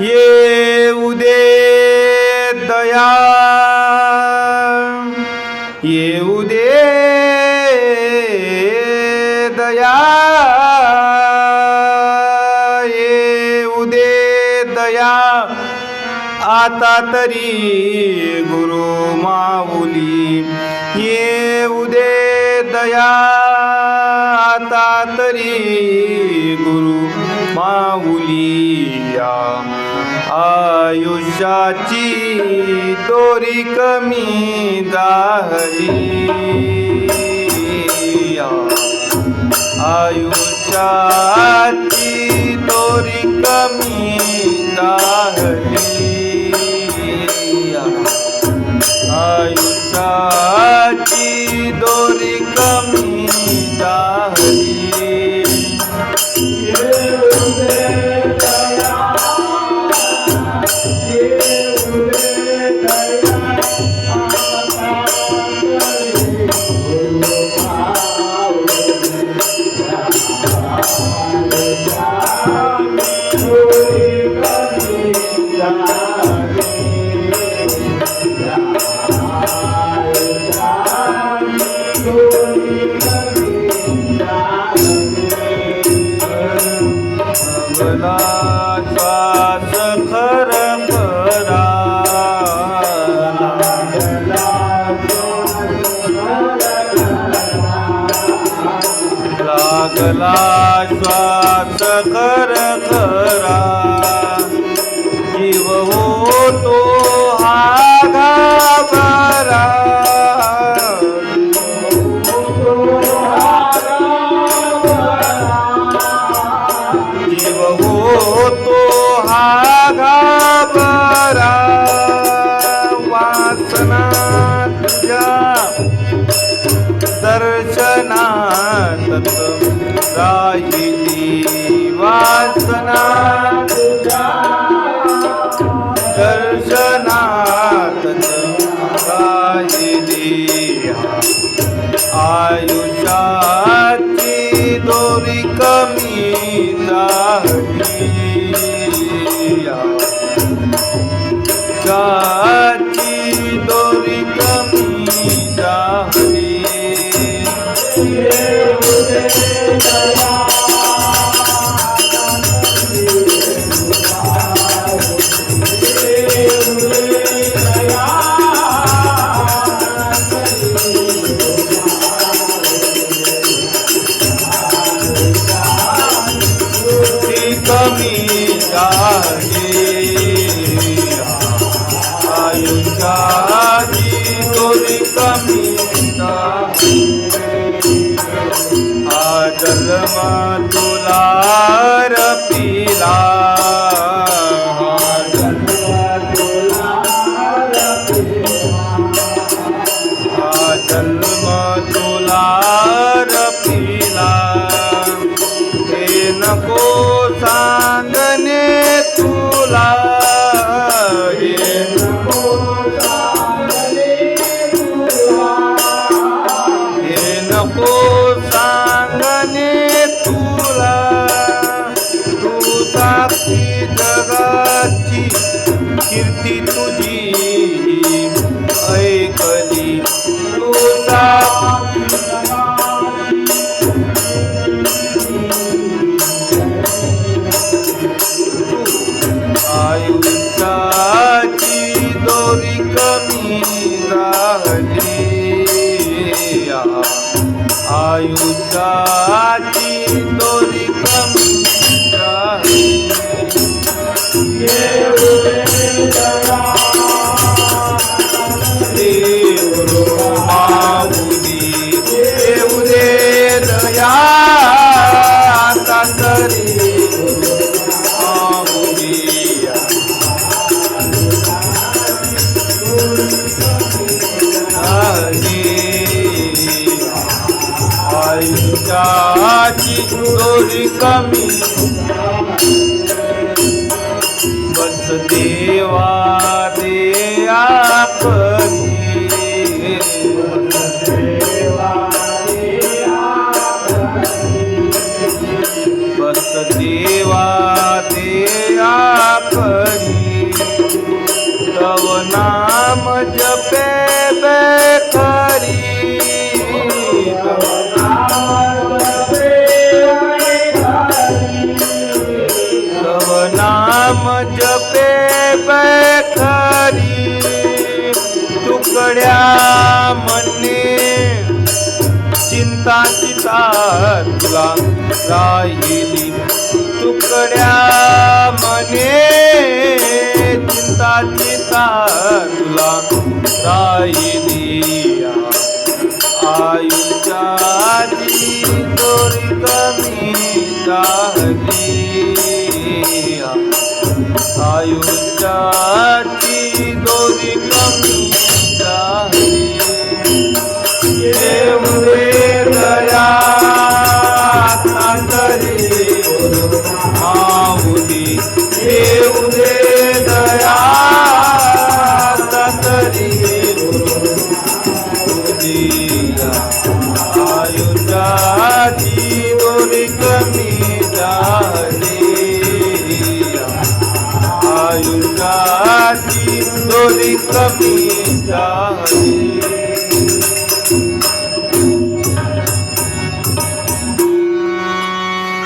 येऊ दे दया। येऊ दे दया। येऊ दे दया। आता तरी गुरु माऊली। येऊ दे दया। आता तरी गुरु माऊली। या आयुष्याची दोरी कमी दाहली आयुष्याची दोरी कमी दाहली लागला श्वास दोरी नको सांगणे तुला. तू साक्षी जगाची कीर्ती जाची दोरी कमी. बस देवा दे आप बस देवा दे नाम जपे बे नाम जपे बैखरी तुकड्या मने। चिंता चिता तुला राहिली तुकड्या मने। चिंता चिता तुला राहिली आयुष्याची दोरी कमी जाहली डोली कमी जाई